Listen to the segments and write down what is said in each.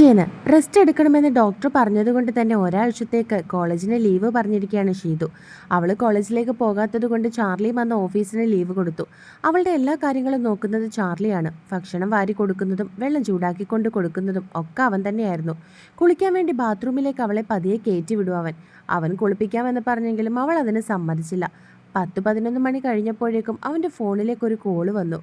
പിറ്റേന്ന് റെസ്റ്റ് എടുക്കണമെന്ന് ഡോക്ടർ പറഞ്ഞതുകൊണ്ട് തന്നെ ഒരാഴ്ചത്തേക്ക് കോളേജിന് ലീവ് പറഞ്ഞിരിക്കുകയാണ് ഷീതു. അവൾ കോളേജിലേക്ക് പോകാത്തത് കൊണ്ട് ചാർലി വന്ന ഓഫീസിന് ലീവ് കൊടുത്തു. അവളുടെ എല്ലാ കാര്യങ്ങളും നോക്കുന്നത് ചാർലിയാണ്. ഭക്ഷണം വാരി കൊടുക്കുന്നതും വെള്ളം ചൂടാക്കിക്കൊണ്ട് കൊടുക്കുന്നതും ഒക്കെ അവൻ തന്നെയായിരുന്നു. കുളിക്കാൻ വേണ്ടി ബാത്റൂമിലേക്ക് അവളെ പതിയെ കയറ്റി വിടും അവൻ. അവൻ കുളിപ്പിക്കാമെന്ന് പറഞ്ഞെങ്കിലും അവൾ അതിന് സമ്മതിച്ചില്ല. പത്ത് പതിനൊന്ന് മണി കഴിഞ്ഞപ്പോഴേക്കും അവന്റെ ഫോണിലേക്ക് ഒരു കോൾ വന്നു.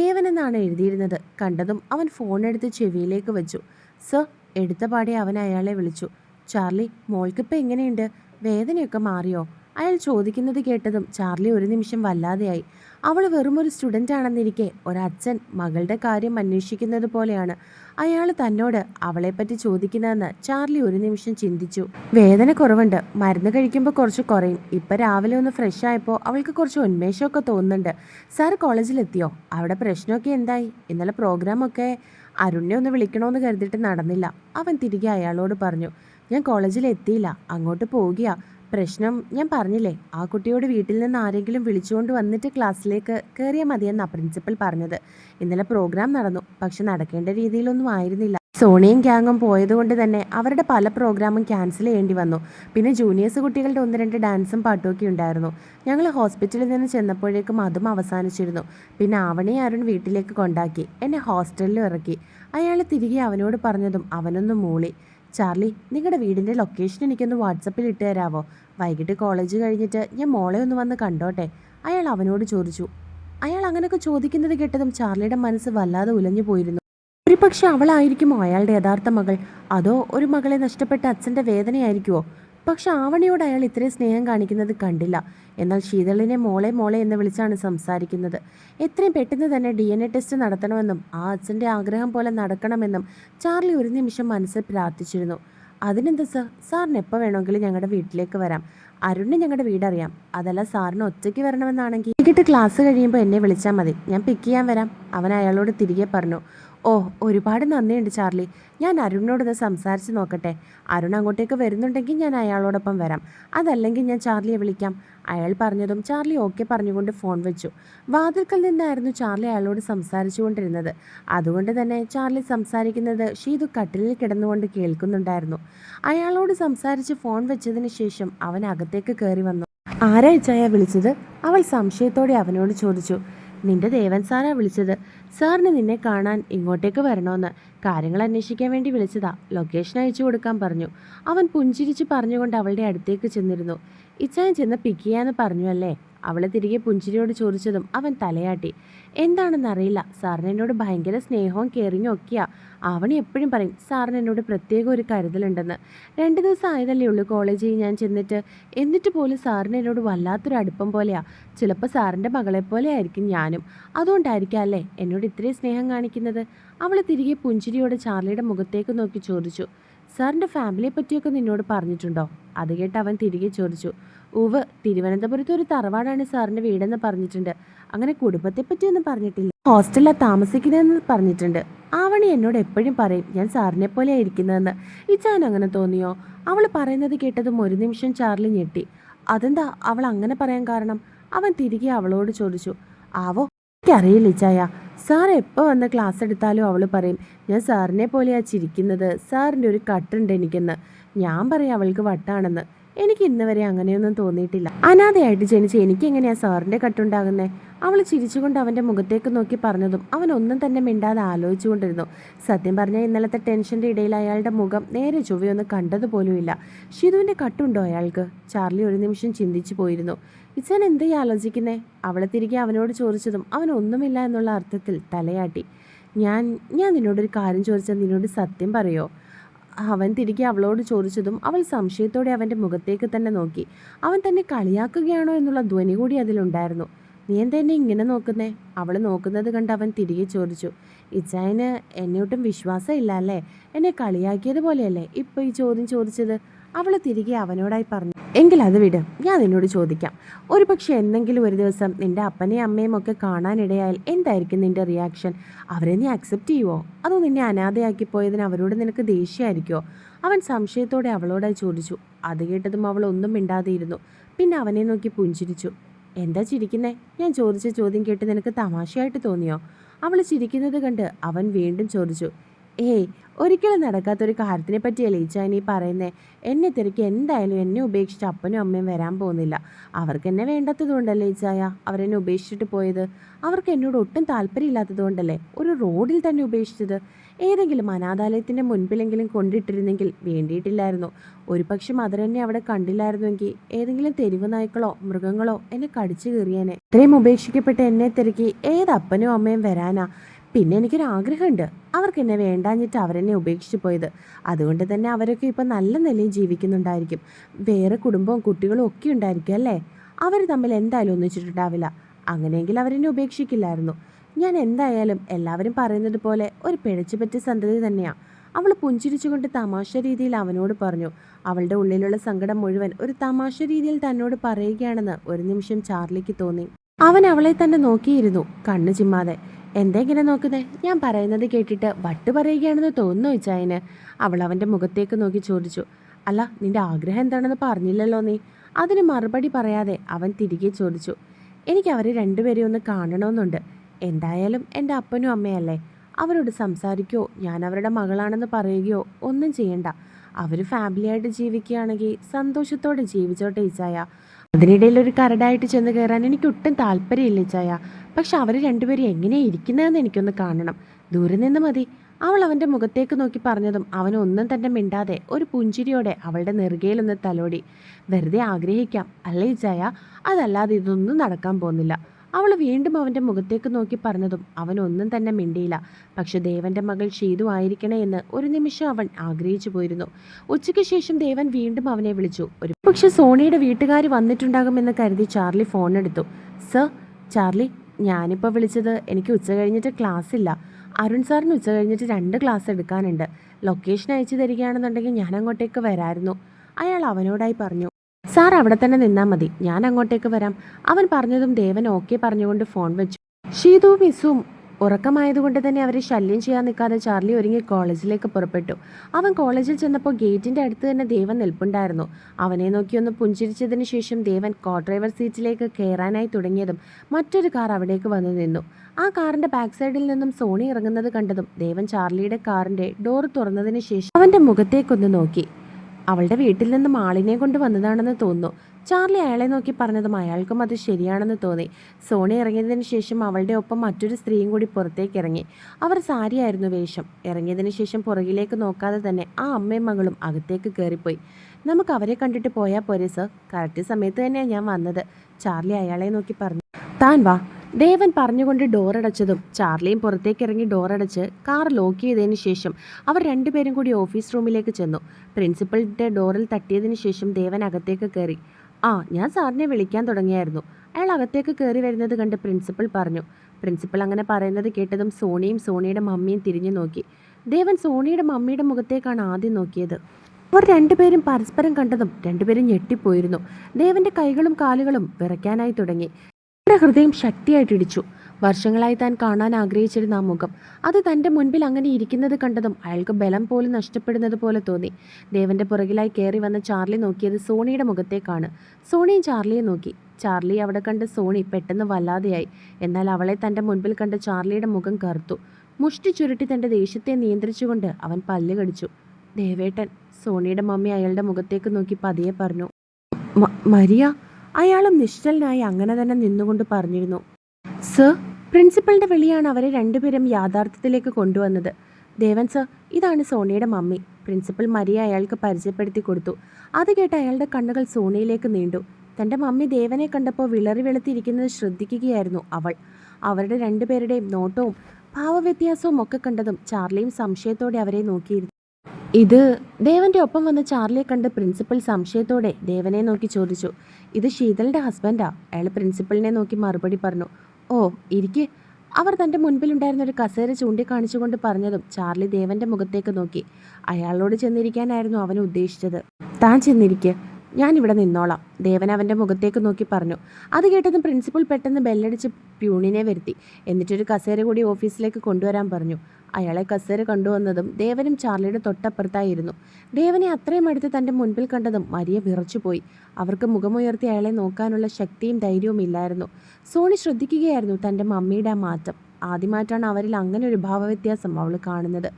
ദേവൻ എന്നാണ് എഴുതിയിരുന്നത്. കണ്ടതും അവൻ ഫോണെടുത്ത് ചെവിയിലേക്ക് വെച്ചു. സർ എടുത്ത പാടെ അവൻ അയാളെ വിളിച്ചു. ചാർലി മോൾക്കിപ്പോൾ എങ്ങനെയുണ്ട്? വേദനയൊക്കെ മാറിയോ? അയാൾ ചോദിക്കുന്നത് കേട്ടതും ചാർലി ഒരു നിമിഷം വല്ലാതെയായി. അവൾ വെറും വെറുമൊരു സ്റ്റുഡന്റ് ആണെന്നിരിക്കെ ഒരച്ഛൻ മകളുടെ കാര്യം അന്വേഷിക്കുന്നത് പോലെയാണ്. അയാൾ തന്നോട് അവളെപ്പറ്റി ചോദിക്കുന്നതെന്ന് ചാർലി ഒരു നിമിഷം ചിന്തിച്ചു. വേദന കുറവുണ്ട്. മരുന്ന് കഴിക്കുമ്പോൾ കുറച്ച് കുറയും. ഇപ്പം രാവിലെ ഒന്ന് ഫ്രഷ് ആയപ്പോൾ അവൾക്ക് കുറച്ച് ഉന്മേഷമൊക്കെ തോന്നുന്നുണ്ട്. സാർ കോളേജിലെത്തിയോ അവിടെ പ്രശ്നമൊക്കെ എന്തായി? ഇന്നലെ പ്രോഗ്രാമൊക്കെ അരുണിനെ ഒന്ന് വിളിക്കണമെന്ന് കരുതിയിട്ട് നടന്നില്ല. അവൻ തിരികെ അയാളോട് പറഞ്ഞു ഞാൻ കോളേജിൽ എത്തിയില്ല അങ്ങോട്ട് പോവുകയാ. പ്രശ്നം ഞാൻ പറഞ്ഞില്ലേ ആ കുട്ടിയോട് വീട്ടിൽ നിന്ന് ആരെങ്കിലും വിളിച്ചുകൊണ്ട് വന്നിട്ട് ക്ലാസ്സിലേക്ക് കയറിയാൽ മതിയെന്നാണ് പ്രിൻസിപ്പൽ പറഞ്ഞത്. ഇന്നലെ പ്രോഗ്രാം നടന്നു പക്ഷെ നടക്കേണ്ട രീതിയിലൊന്നും ആയിരുന്നില്ല. സോണിയും ഗ്യാങ്ങും പോയതുകൊണ്ട് തന്നെ അവരുടെ പല പ്രോഗ്രാമും ക്യാൻസൽ ചെയ്യേണ്ടി വന്നു. പിന്നെ ജൂനിയേഴ്സ് കുട്ടികളുടെ ഒന്ന് രണ്ട് ഡാൻസും പാട്ടുമൊക്കെ ഉണ്ടായിരുന്നു. ഞങ്ങൾ ഹോസ്പിറ്റലിൽ നിന്ന് ചെന്നപ്പോഴേക്കും അതും അവസാനിച്ചിരുന്നു. പിന്നെ അവനെ അരുൺ വീട്ടിലേക്ക് കൊണ്ടാക്കി എന്നെ ഹോസ്റ്റലിൽ ഇറക്കി. അയാൾ തിരികെ അവനോട് പറഞ്ഞതും അവനൊന്ന് മൂളി. ചാർലി നിങ്ങളുടെ വീടിന്റെ ലൊക്കേഷൻ എനിക്കൊന്ന് വാട്സപ്പിൽ ഇട്ട് തരാവോ? വൈകിട്ട് കോളേജ് കഴിഞ്ഞിട്ട് ഞാൻ മോളെ ഒന്ന് വന്ന് കണ്ടോട്ടെ? അയാൾ അവനോട് ചോദിച്ചു. അയാൾ അങ്ങനെയൊക്കെ ചോദിക്കുന്നത് കേട്ടതും ചാർലിയുടെ മനസ്സ് വല്ലാതെ ഉലഞ്ഞു പോയിരുന്നു. ഒരു പക്ഷെ അവളായിരിക്കുമോ അയാളുടെ യഥാർത്ഥ മകൾ? അതോ ഒരു മകളെ നഷ്ടപ്പെട്ട അച്ഛന്റെ വേദനയായിരിക്കുമോ പക്ഷെ ആവണിയോട് അയാൾ ഇത്രയും സ്നേഹം കാണിക്കുന്നത് കണ്ടില്ല. എന്നാൽ ശീതളിനെ മോളെ മോളെ എന്ന് വിളിച്ചാണ് സംസാരിക്കുന്നത്. എത്രയും പെട്ടെന്ന് തന്നെ ഡി എൻ എ ടെസ്റ്റ് നടത്തണമെന്നും ആ അച്ഛന്റെ ആഗ്രഹം പോലെ നടക്കണമെന്നും ചാർലി ഒരു നിമിഷം മനസ്സിൽ പ്രാർത്ഥിച്ചിരുന്നു. അതിനെന്താ സർ? സാറിന് എപ്പോൾ വേണമെങ്കിലും ഞങ്ങളുടെ വീട്ടിലേക്ക് വരാം. അരുണിന് ഞങ്ങളുടെ വീടറിയാം. അതല്ല സാറിന് ഒറ്റയ്ക്ക് വരണമെന്നാണെങ്കിൽ. വൈകിട്ട് ക്ലാസ് കഴിയുമ്പോൾ എന്നെ വിളിച്ചാൽ മതി. ഞാൻ പിക്ക് ചെയ്യാൻ വരാം. അവൻ അയാളോട് തിരികെ പറഞ്ഞു. ഓ ഒരുപാട് നന്ദിയുണ്ട് ചാർലി. ഞാൻ അരുണിനോടൊന്ന് സംസാരിച്ച് നോക്കട്ടെ. അരുൺ അങ്ങോട്ടേക്ക് വരുന്നുണ്ടെങ്കിൽ ഞാൻ അയാളോടൊപ്പം വരാം. അതല്ലെങ്കിൽ ഞാൻ ചാർലിയെ വിളിക്കാം. അയാൾ പറഞ്ഞതും ചാർലി ഓക്കെ പറഞ്ഞുകൊണ്ട് ഫോൺ വെച്ചു. വാതിൽക്കൽ നിന്നായിരുന്നു ചാർലി അയാളോട് സംസാരിച്ചുകൊണ്ടിരുന്നത് അതുകൊണ്ട് തന്നെ ചാർലി സംസാരിക്കുന്നത് ഷീതു കട്ടിലിൽ കിടന്നുകൊണ്ട് കേൾക്കുന്നുണ്ടായിരുന്നു. അയാളോട് സംസാരിച്ച് ഫോൺ വെച്ചതിന് ശേഷം അവൻ അകത്തേക്ക് കയറി വന്നു. ആരാഴ്ചയാ വിളിച്ചത്? അവൾ സംശയത്തോടെ അവനോട് ചോദിച്ചു. നിന്റെ ദേവൻ സാറാ വിളിച്ചത്. സാറിന് നിന്നെ കാണാൻ ഇങ്ങോട്ടേക്ക് വരണമെന്ന്. കാര്യങ്ങൾ അന്വേഷിക്കാൻ വേണ്ടി വിളിച്ചതാ. ലൊക്കേഷൻ അയച്ചു കൊടുക്കാൻ പറഞ്ഞു. അവൻ പുഞ്ചിരിച്ച് പറഞ്ഞുകൊണ്ട് അവളുടെ അടുത്തേക്ക് ചെന്നിരുന്നു. ഇച്ചായൻ ചെന്ന് പിക്ക് ചെയ്യാന്ന് പറഞ്ഞു അല്ലേ? അവളെ തിരികെ പുഞ്ചിരിയോട് ചോദിച്ചതും അവൻ തലയാട്ടി. എന്താണെന്നറിയില്ല സാറിന് എന്നോട് ഭയങ്കര സ്നേഹവും കെയറിങ്ങും ഒക്കെയാ. അവൻ എപ്പോഴും പറയും സാറിന് എന്നോട് പ്രത്യേക ഒരു കരുതലുണ്ടെന്ന്. രണ്ട് ദിവസം ആയതല്ലേ ഉള്ളൂ കോളേജിൽ ഞാൻ ചെന്നിട്ട്. എന്നിട്ട് പോലും സാറിന് എന്നോട് വല്ലാത്തൊരു അടുപ്പം പോലെയാ. ചിലപ്പോൾ സാറിന്റെ മകളെ പോലെ ആയിരിക്കും ഞാനും. അതുകൊണ്ടായിരിക്കാം അല്ലേ എന്നോട് ഇത്രയും സ്നേഹം കാണിക്കുന്നത്? അവൾ തിരികെ പുഞ്ചിരിയോട് ചാർലിയുടെ മുഖത്തേക്ക് നോക്കി ചോദിച്ചു. സാറിന്റെ ഫാമിലിയെ പറ്റിയൊക്കെ നിന്നോട് പറഞ്ഞിട്ടുണ്ടോ? അത് കേട്ട് അവൻ തിരികെ ചോദിച്ചു. ഉവ് തിരുവനന്തപുരത്ത് ഒരു തറവാടാണ് സാറിന്റെ വീടെന്ന് പറഞ്ഞിട്ടുണ്ട്. അങ്ങനെ കുടുംബത്തെ പറ്റിയൊന്നും പറഞ്ഞിട്ടില്ല. ഹോസ്റ്റലിലാണ് താമസിക്കുന്നതെന്ന് പറഞ്ഞിട്ടുണ്ട്. ആവണി എന്നോട് എപ്പോഴും പറയും ഞാൻ സാറിനെ പോലെ ആയിരിക്കുന്നതെന്ന് ഇച്ചാൻ അങ്ങനെ തോന്നിയോ? അവൾ പറയുന്നത് കേട്ടതും ഒരു നിമിഷം ചാർലി ഞെട്ടി. അതെന്താ അവൾ അങ്ങനെ പറയാൻ കാരണം? അവൻ തിരികെ അവളോട് ചോദിച്ചു. ആവോ എനിക്കറിയില്ല ഇച്ചായ. സാർ എപ്പോൾ വന്ന് ക്ലാസ് എടുത്താലും അവൾ പറയും ഞാൻ സാറിനെ പോലെയാ ചിരിക്കുന്നത്. സാറിന്റെ ഒരു കട്ടുണ്ട് എനിക്കെന്ന്. ഞാൻ പറയും അവൾക്ക് വട്ടാണെന്ന്. എനിക്ക് ഇന്ന് വരെ അങ്ങനെയൊന്നും തോന്നിയിട്ടില്ല. അനാഥയായിട്ട് ജനിച്ച് എനിക്ക് എങ്ങനെയാ സാറിന്റെ കട്ടുണ്ടാകുന്നേ? അവൾ ചിരിച്ചുകൊണ്ട് അവന്റെ മുഖത്തേക്ക് നോക്കി പറഞ്ഞതും അവൻ ഒന്നും തന്നെ മിണ്ടാതെ ആലോചിച്ചുകൊണ്ടിരുന്നു. സത്യം പറഞ്ഞാൽ ഇന്നലത്തെ ടെൻഷന്റെ ഇടയിൽ അയാളുടെ മുഖം നേരെ ചൊവ്വയൊന്ന് കണ്ടതുപോലുമില്ല. ഷിതുവിന്റെ കട്ടുണ്ടോ അയാൾക്ക്? ചാർലി ഒരു നിമിഷം ചിന്തിച്ചു പോയിരുന്നു. ഇച്ചാൻ എന്തേ ആലോചിക്കുന്നേ? അവളെ തിരികെ അവനോട് ചോദിച്ചതും അവൻ ഒന്നുമില്ല എന്നുള്ള അർത്ഥത്തിൽ തലയാട്ടി. ഞാൻ ഞാൻ നിന്നോടൊരു കാര്യം ചോദിച്ചാൽ നിന്നോട് സത്യം പറയോ? അവൻ തിരികെ അവളോട് ചോദിച്ചതും അവൾ സംശയത്തോടെ അവന്റെ മുഖത്തേക്ക് തന്നെ നോക്കി. അവൻ തന്നെ കളിയാക്കുകയാണോ എന്നുള്ള ധ്വനി കൂടി അതിലുണ്ടായിരുന്നു. നീ എന്താ എന്നെ ഇങ്ങനെ നോക്കുന്നേ? അവൾ നോക്കുന്നത് കണ്ട് അവൻ തിരികെ ചോദിച്ചു. ഇച്ചായന് എന്നോട്ടും വിശ്വാസം വിശ്വാസമില്ല അല്ലേ? എന്നെ കളിയാക്കിയതുപോലെയല്ലേ ഇപ്പോൾ ഈ ചോദ്യം ചോദിച്ചത്? അവൾ തിരികെ അവനോടായി പറഞ്ഞു. എങ്കിൽ അത് വിട്. ഞാൻ നിന്നോട് ചോദിക്കാം. ഒരു പക്ഷെ എന്തെങ്കിലും ഒരു ദിവസം നിന്റെ അപ്പനെയും അമ്മയും ഒക്കെ കാണാനിടയായാൽ എന്തായിരിക്കും നിന്റെ റിയാക്ഷൻ അവരെ നീ അക്സെപ്റ്റ് ചെയ്യുമോ അതോ നിന്നെ അനാഥയാക്കി പോയതിന് അവരോട് നിനക്ക് ദേഷ്യമായിരിക്കുമോ അവൻ സംശയത്തോടെ അവളോടായി ചോദിച്ചു. അത് കേട്ടതും അവൾ ഒന്നും മിണ്ടാതെയിരുന്നു പിന്നെ അവനെ നോക്കി പുഞ്ചിരിച്ചു. എന്താ ചിരിക്കുന്നേ? ഞാൻ ചോദിച്ച ചോദ്യം കേട്ട് നിനക്ക് തമാശയായിട്ട് തോന്നിയോ? അവൾ ചിരിക്കുന്നത് കണ്ട് അവൻ വീണ്ടും ചോദിച്ചു. ഏയ് ഒരിക്കലും നടക്കാത്തൊരു കാര്യത്തിനെ പറ്റിയല്ലേ നീ പറയുന്നേ. എന്നെ തിരക്കി എന്തായാലും എന്നെ ഉപേക്ഷിച്ച് അപ്പനും അമ്മയും വരാൻ പോകുന്നില്ല. അവർക്ക് എന്നെ വേണ്ടാത്തതുകൊണ്ടല്ലേ ഈച്ചായ അവരെന്നെ ഉപേക്ഷിച്ചിട്ട് പോയത്? അവർക്ക് എന്നോട് ഒട്ടും താല്പര്യമില്ലാത്തതുകൊണ്ടല്ലേ? ഒരു റോഡിൽ തന്നെ ഉപേക്ഷിച്ചത്? ഏതെങ്കിലും അനാഥാലയത്തിന്റെ മുൻപിലെങ്കിലും കൊണ്ടിട്ടിരുന്നെങ്കിൽ വേണ്ടിയിട്ടില്ലായിരുന്നു. ഒരു പക്ഷെ എന്നെ അവിടെ കണ്ടില്ലായിരുന്നുവെങ്കിൽ ഏതെങ്കിലും തെരുവ് നായ്ക്കളോ മൃഗങ്ങളോ എന്നെ കടിച്ചു കീറിയേനെ. ഇത്രയും ഉപേക്ഷിക്കപ്പെട്ട് എന്നെ തിരക്കി ഏത് അപ്പനും അമ്മയും വരാനാ? പിന്നെ എനിക്കൊരു ആഗ്രഹമുണ്ട് അവർക്ക് എന്നെ വേണ്ടാഞ്ഞിട്ട് അവരെന്നെ ഉപേക്ഷിച്ചു പോയത്. അതുകൊണ്ട് തന്നെ അവരൊക്കെ ഇപ്പം നല്ല നിലയിൽ ജീവിക്കുന്നുണ്ടായിരിക്കും. വേറെ കുടുംബവും കുട്ടികളും ഒക്കെ ഉണ്ടായിരിക്കും അല്ലേ? അവർ തമ്മിൽ എന്തായാലും ഒന്നിച്ചിട്ടുണ്ടാവില്ല. അങ്ങനെയെങ്കിൽ അവരെന്നെ ഉപേക്ഷിക്കില്ലായിരുന്നു. ഞാൻ എന്തായാലും എല്ലാവരും പറയുന്നത് പോലെ ഒരു പിഴച്ചു പറ്റിയ സന്തതി തന്നെയാണ് അവൾ പുഞ്ചിരിച്ചുകൊണ്ട് തമാശ രീതിയിൽ അവനോട് പറഞ്ഞു. അവളുടെ ഉള്ളിലുള്ള സങ്കടം മുഴുവൻ ഒരു തമാശ രീതിയിൽ തന്നോട് പറയുകയാണെന്ന് ഒരു നിമിഷം ചാർലിക്ക് തോന്നി. അവൻ അവളെ തന്നെ നോക്കിയിരുന്നു കണ്ണു ചിമ്മാതെ. എന്താ ഇങ്ങനെ നോക്കുന്നേ? ഞാൻ പറയുന്നത് കേട്ടിട്ട് വട്ട് പറയുകയാണെന്ന് തോന്നുന്നു ഇച്ചായന് അവൾ അവന്റെ മുഖത്തേക്ക് നോക്കി ചോദിച്ചു. അല്ല നിന്റെ ആഗ്രഹം എന്താണെന്ന് പറഞ്ഞില്ലല്ലോ നീ. അതിന് മറുപടി പറയാതെ അവൻ തിരികെ ചോദിച്ചു. എനിക്ക് അവരെ രണ്ടുപേരെയും ഒന്ന് കാണണമെന്നുണ്ട്. എന്തായാലും എന്റെ അപ്പനും അമ്മയല്ലേ. അവരോട് സംസാരിക്കുകയോ ഞാൻ അവരുടെ മകളാണെന്ന് പറയുകയോ ഒന്നും ചെയ്യണ്ട. അവർ ഫാമിലിയായിട്ട് ജീവിക്കുകയാണെങ്കിൽ സന്തോഷത്തോടെ ജീവിച്ചോട്ടെ ഇച്ചായ അതിനിടയിൽ ഒരു കരടായിട്ട് ചെന്ന് കയറാൻ എനിക്ക് ഒട്ടും താല്പര്യമില്ല ഇച്ചായ പക്ഷെ അവർ രണ്ടുപേരും എങ്ങനെയാണ് ഇരിക്കുന്നതെന്ന് എനിക്കൊന്ന് കാണണം. ദൂരെ നിന്ന് മതി. അവൾ അവന്റെ മുഖത്തേക്ക് നോക്കി പറഞ്ഞതും അവൻ ഒന്നും തന്നെ മിണ്ടാതെ ഒരു പുഞ്ചിരിയോടെ അവളുടെ നെറുകയിലൊന്ന് തലോടി. വെറുതെ ആഗ്രഹിക്കാം അല്ലേ ജയ അതല്ലാതെ ഇതൊന്നും നടക്കാൻ പോകുന്നില്ല. അവൾ വീണ്ടും അവന്റെ മുഖത്തേക്ക് നോക്കി പറഞ്ഞതും അവൻ ഒന്നും തന്നെ മിണ്ടിയില്ല. പക്ഷെ ദേവന്റെ മകൾ ഷീതു ആയിരിക്കണേ എന്ന് ഒരു നിമിഷം അവൻ ആഗ്രഹിച്ചു പോയിരുന്നു. ഉച്ചയ്ക്ക് ശേഷം ദേവൻ വീണ്ടും അവനെ വിളിച്ചു. ഒരു പക്ഷെ സോണിയുടെ വീട്ടുകാർ വന്നിട്ടുണ്ടാകുമെന്ന് കരുതി ചാർലി ഫോൺ എടുത്തു സർ ചാർലി ഞാനിപ്പോൾ വിളിച്ചത് എനിക്ക് ഉച്ച കഴിഞ്ഞിട്ട് ക്ലാസ് ഇല്ല. അരുൺ സാറിന് ഉച്ച കഴിഞ്ഞിട്ട് രണ്ട് ക്ലാസ് എടുക്കാനുണ്ട്. ലൊക്കേഷൻ അയച്ചു തരികയാണെന്നുണ്ടെങ്കിൽ ഞാൻ അങ്ങോട്ടേക്ക് വരായിരുന്നു. അയാൾ അവനോടായി പറഞ്ഞു സാർ അവിടെ തന്നെ നിന്നാൽ മതി. ഞാൻ അങ്ങോട്ടേക്ക് വരാം. അവൻ പറഞ്ഞതും ദേവൻ ഓക്കെ പറഞ്ഞുകൊണ്ട് ഫോൺ വെച്ചു. ഷീതു മിസ്സും ഉറക്കമായതുകൊണ്ട് തന്നെ അവരെ ശല്യം ചെയ്യാൻ നിൽക്കാതെ ചാർലി ഒരുങ്ങി കോളേജിലേക്ക് പുറപ്പെട്ടു. അവൻ കോളേജിൽ ചെന്നപ്പോൾ ഗേറ്റിന്റെ അടുത്ത് തന്നെ ദേവൻ നിൽപ്പുണ്ടായിരുന്നു. അവനെ നോക്കിയൊന്ന് പുഞ്ചിരിച്ചതിന് ശേഷം ദേവൻ കോ ഡ്രൈവർ സീറ്റിലേക്ക് കയറാനായി തുടങ്ങിയതും മറ്റൊരു കാർ അവിടേക്ക് വന്നു നിന്നു. ആ കാറിന്റെ ബാക്ക് സൈഡിൽ നിന്നും സോണി ഇറങ്ങുന്നത് കണ്ടതും ദേവൻ ചാർലിയുടെ കാറിന്റെ ഡോർ തുറന്നതിന് ശേഷം അവന്റെ മുഖത്തേക്കൊന്ന് നോക്കി. അവളുടെ വീട്ടിൽ നിന്നും ആളിനെ കൊണ്ട് വന്നതാണെന്ന് തോന്നുന്നു. ചാർലി അയാളെ നോക്കി പറഞ്ഞതും അയാൾക്കും അത് ശരിയാണെന്ന് തോന്നി. സോണി ഇറങ്ങിയതിന് ശേഷം അവളുടെ ഒപ്പം മറ്റൊരു സ്ത്രീയും കൂടി പുറത്തേക്ക് ഇറങ്ങി. അവർ സാരിയായിരുന്നു വേഷം. ഇറങ്ങിയതിന് ശേഷം പുറകിലേക്ക് നോക്കാതെ തന്നെ ആ അമ്മയും മകളും അകത്തേക്ക് കയറിപ്പോയി. നമുക്ക് അവരെ കണ്ടിട്ട് പോയാൽ പോരെ സർ. കറക്റ്റ് സമയത്ത് തന്നെയാണ് ഞാൻ വന്നത് ചാർലി അയാളെ നോക്കി പറഞ്ഞു. താൻ വാ. ദേവൻ പറഞ്ഞുകൊണ്ട് ഡോറടച്ചതും ചാർലിയും പുറത്തേക്ക് ഇറങ്ങി ഡോറടച്ച് കാർ ലോക്ക് ചെയ്തതിന് ശേഷം അവർ രണ്ടുപേരും കൂടി ഓഫീസ് റൂമിലേക്ക് ചെന്നു. പ്രിൻസിപ്പളിന്റെ ഡോറിൽ തട്ടിയതിന് ശേഷം ദേവൻ അകത്തേക്ക് കയറി. ആ ഞാൻ സാറിനെ വിളിക്കാൻ തുടങ്ങിയായിരുന്നു. അയാൾ അകത്തേക്ക് കയറി വരുന്നത് കണ്ട് പ്രിൻസിപ്പൽ പറഞ്ഞു. പ്രിൻസിപ്പൽ അങ്ങനെ പറയുന്നത് കേട്ടതും സോണിയും സോണിയുടെ മമ്മിയും തിരിഞ്ഞു നോക്കി. ദേവൻ സോണിയുടെ മമ്മിയുടെ മുഖത്തേക്കാണ് ആദ്യം നോക്കിയത്. അവർ രണ്ടുപേരും പരസ്പരം കണ്ടതും രണ്ടുപേരും ഞെട്ടിപ്പോയിരുന്നു. ദേവന്റെ കൈകളും കാലുകളും വിറയ്ക്കാനായി തുടങ്ങി. ഹൃദയം ശക്തിയായിട്ട് ഇടിച്ചു വർഷങ്ങളായി താൻ കാണാൻ ആഗ്രഹിച്ചിരുന്ന ആ മുഖം. അത് തന്റെ മുൻപിൽ അങ്ങനെ ഇരിക്കുന്നത് കണ്ടതും അയാൾക്ക് ബലം പോലും നഷ്ടപ്പെടുന്നത് പോലെ തോന്നി. ദേവന്റെ പുറകിലായി കയറി വന്ന ചാർലി നോക്കിയത് സോണിയുടെ മുഖത്തേക്കാണ്. സോണിയും ചാർലിയെ നോക്കി. ചാർലി അവിടെ കണ്ട് സോണി പെട്ടെന്ന് വല്ലാതെയായി. എന്നാൽ അവളെ തന്റെ മുൻപിൽ കണ്ട് ചാർലിയുടെ മുഖം കറുത്തു. മുഷ്ടി ചുരുട്ടി തന്റെ ദേഷ്യത്തെ നിയന്ത്രിച്ചുകൊണ്ട് അവൻ പല്ല് കടിച്ചു. ദേവേട്ടൻ സോണിയുടെ മമ്മി അയാളുടെ മുഖത്തേക്ക് നോക്കി പതിയെ പറഞ്ഞു മരിയ അയാളും നിശ്ചലനായി അങ്ങനെ തന്നെ നിന്നുകൊണ്ട് പറഞ്ഞിരുന്നു. സർ പ്രിൻസിപ്പളിന്റെ വിളിയാണ് അവരെ രണ്ടുപേരും യാഥാർത്ഥ്യത്തിലേക്ക് കൊണ്ടുവന്നത്. ദേവൻ സർ ഇതാണ് സോണിയുടെ മമ്മി. പ്രിൻസിപ്പൽ മരിയ അയാൾക്ക് പരിചയപ്പെടുത്തി കൊടുത്തു. അത് കേട്ട് അയാളുടെ കണ്ണുകൾ സോണിയിലേക്ക് നീണ്ടു. തന്റെ മമ്മി ദേവനെ കണ്ടപ്പോൾ വിളറി വെളുത്തിരിക്കുന്നത് ശ്രദ്ധിക്കുകയായിരുന്നു അവൾ. അവരുടെ രണ്ടുപേരുടെയും നോട്ടവും ഭാവവ്യത്യാസവും ഒക്കെ കണ്ടതും ചാർലിയും സംശയത്തോടെ അവരെ നോക്കിയിരുന്നു. ഇത് ദേവന്റെ ഒപ്പം വന്ന ചാർലിയെ കണ്ട് പ്രിൻസിപ്പൽ സംശയത്തോടെ ദേവനെ നോക്കി ചോദിച്ചു. ഇത് ശീതളിന്റെ ഹസ്ബൻഡാ അയാൾ പ്രിൻസിപ്പളിനെ നോക്കി മറുപടി പറഞ്ഞു. ഓ ഇരിക്കെ. അവർ തന്റെ മുൻപിലുണ്ടായിരുന്ന ഒരു കസേര ചൂണ്ടിക്കാണിച്ചുകൊണ്ട് പറഞ്ഞതും ചാർലി ദേവന്റെ മുഖത്തേക്ക് നോക്കി. അയാളോട് ചെന്നിരിക്കാനായിരുന്നു അവൻ ഉദ്ദേശിച്ചത്. താൻ ചെന്നിരിക്കെ. ഞാനിവിടെ നിന്നോളാം. ദേവൻ അവന്റെ മുഖത്തേക്ക് നോക്കി പറഞ്ഞു. അത് കേട്ടതും പ്രിൻസിപ്പൽ പെട്ടെന്ന് ബെല്ലടിച്ച് പ്യൂണിനെ വരുത്തി. എന്നിട്ടൊരു കസേര കൂടി ഓഫീസിലേക്ക് കൊണ്ടുവരാൻ പറഞ്ഞു. അയാളെ കസേര കൊണ്ടുവന്നതും ദേവനും ചാർലിയുടെ തൊട്ടപ്പുറത്തായിരുന്നു. ദേവനെ അത്രയും അടുത്ത് തന്റെ മുൻപിൽ കണ്ടതും മരിയ വിറച്ചുപോയി. അവർക്ക് മുഖമുയർത്തി അയാളെ നോക്കാനുള്ള ശക്തിയും ധൈര്യവും ഇല്ലായിരുന്നു. സോണി ശ്രദ്ധിക്കുകയായിരുന്നു തന്റെ മമ്മിയുടെ ആ മാറ്റം. ആദ്യമായിട്ടാണ് അവരിൽ അങ്ങനെ ഒരു ഭാവവ്യത്യാസം അവൾ കാണുന്നത്.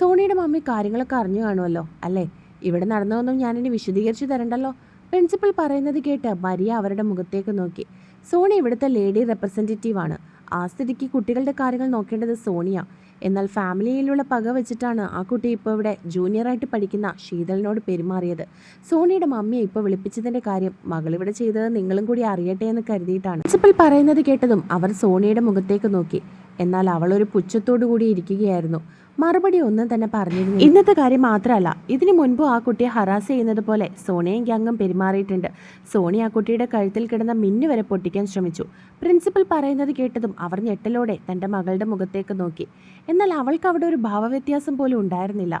സോണിയുടെ മമ്മി കാര്യങ്ങളൊക്കെ അറിഞ്ഞു കാണുമല്ലോ അല്ലേ? ഇവിടെ നടന്നതൊന്നും ഞാനിനി വിശദീകരിച്ചു തരണ്ടല്ലോ? പ്രിൻസിപ്പൽ പറയുന്നത് കേട്ട് മരിയ അവരുടെ മുഖത്തേക്ക് നോക്കി. സോണി ഇവിടുത്തെ ലേഡി റെപ്രസെന്റേറ്റീവ് ആണ്. ആ സ്ഥിതിക്ക് കുട്ടികളുടെ കാര്യങ്ങൾ നോക്കേണ്ടത് സോണിയ. എന്നാൽ ഫാമിലിയിലുള്ള പക വെച്ചിട്ടാണ് ആ കുട്ടി ഇപ്പോൾ ഇവിടെ ജൂനിയറായിട്ട് പഠിക്കുന്ന ശീതളിനോട് പെരുമാറിയത്. സോണിയുടെ മമ്മിയെ ഇപ്പോൾ വിളിപ്പിച്ചതിന്റെ കാര്യം മകളിവിടെ ചെയ്തത് നിങ്ങളും കൂടി അറിയട്ടെ എന്ന് കരുതിയിട്ടാണ്. പ്രിൻസിപ്പൽ പറയുന്നത് കേട്ടതും അവർ സോണിയുടെ മുഖത്തേക്ക് നോക്കി. എന്നാൽ അവൾ ഒരു പുച്ഛത്തോടു കൂടി ഇരിക്കുകയായിരുന്നു. മറുപടി ഒന്നും തന്നെ പറഞ്ഞിരുന്നു ഇന്നത്തെ കാര്യം മാത്രമല്ല ഇതിനു മുൻപ് ആ കുട്ടിയെ ഹറാസ് ചെയ്യുന്നത് പോലെ സോണിയും ഗ്യാങ്ങും പെരുമാറിയിട്ടുണ്ട്. സോണി ആ കുട്ടിയുടെ കഴുത്തിൽ കിടന്ന മിന്നു വരെ പൊട്ടിക്കാൻ ശ്രമിച്ചു. പ്രിൻസിപ്പൽ പറയുന്നത് കേട്ടതും അവർ ഞെട്ടലോടെ തന്റെ മകളുടെ മുഖത്തേക്ക് നോക്കി. എന്നാൽ അവൾക്ക് അവിടെ ഒരു ഭാവവ്യത്യാസം പോലും ഉണ്ടായിരുന്നില്ല.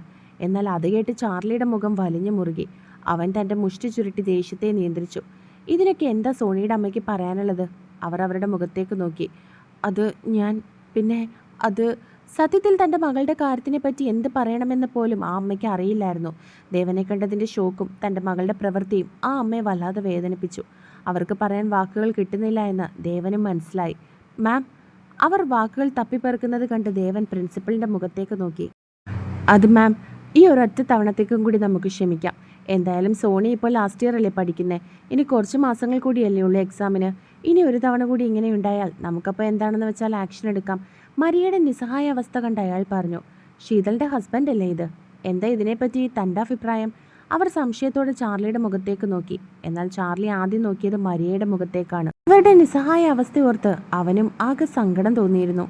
എന്നാൽ അത് കേട്ട് ചാർലിയുടെ മുഖം വലിഞ്ഞു മുറുകി. അവൻ തന്റെ മുഷ്ടി ചുരുട്ടി ദേഷ്യത്തെ നിയന്ത്രിച്ചു. ഇതിനൊക്കെ എന്താ സോണിയുടെ അമ്മയ്ക്ക് പറയാനുള്ളത്? അവർ അവരുടെ മുഖത്തേക്ക് നോക്കി. അത് ഞാൻ പിന്നെ അത് സത്യത്തിൽ തന്റെ മകളുടെ കാര്യത്തിനെ പറ്റി എന്ത് പറയണമെന്ന് പോലും ആ അമ്മയ്ക്ക് അറിയില്ലായിരുന്നു. ദേവനെ കണ്ടതിന്റെ ഷോക്കും തന്റെ മകളുടെ പ്രവൃത്തിയും ആ അമ്മയെ വല്ലാതെ വേദനിപ്പിച്ചു. അവർക്ക് പറയാൻ വാക്കുകൾ കിട്ടുന്നില്ല എന്ന് ദേവനും മനസ്സിലായി. മാം അവർ വാക്കുകൾ തപ്പിപ്പെറുക്കുന്നത് കണ്ട് ദേവൻ പ്രിൻസിപ്പളിന്റെ മുഖത്തേക്ക് നോക്കി. അത് മാം ഈ ഒരൊറ്റ തവണത്തേക്കും കൂടി നമുക്ക് ക്ഷമിക്കാം. എന്തായാലും സോണി ഇപ്പോൾ ലാസ്റ്റ് ഇയർ അല്ലേ പഠിക്കുന്നത് ഇനി കുറച്ച് മാസങ്ങൾ കൂടിയല്ലേ ഉള്ളൂ എക്സാമിന്. ഇനി ഒരു തവണ കൂടി ഇങ്ങനെ ഉണ്ടായാൽ നമുക്കപ്പോൾ എന്താണെന്ന് വെച്ചാൽ ആക്ഷൻ എടുക്കാം. മരിയയുടെ നിസ്സഹായ അവസ്ഥ കണ്ട് അയാൾ പറഞ്ഞു ശീതളിന്റെ ഹസ്ബൻഡ് അല്ലേ ഇത്? എന്താ ഇതിനെപ്പറ്റി തന്റെ അഭിപ്രായം? അവർ സംശയത്തോടെ ചാർലിയുടെ മുഖത്തേക്ക് നോക്കി. എന്നാൽ ചാർലി ആദ്യം നോക്കിയത് മരിയയുടെ മുഖത്തേക്കാണ്. അവരുടെ നിസ്സഹായ അവസ്ഥയോർത്ത് അവനും ആകെ സങ്കടം തോന്നിയിരുന്നു.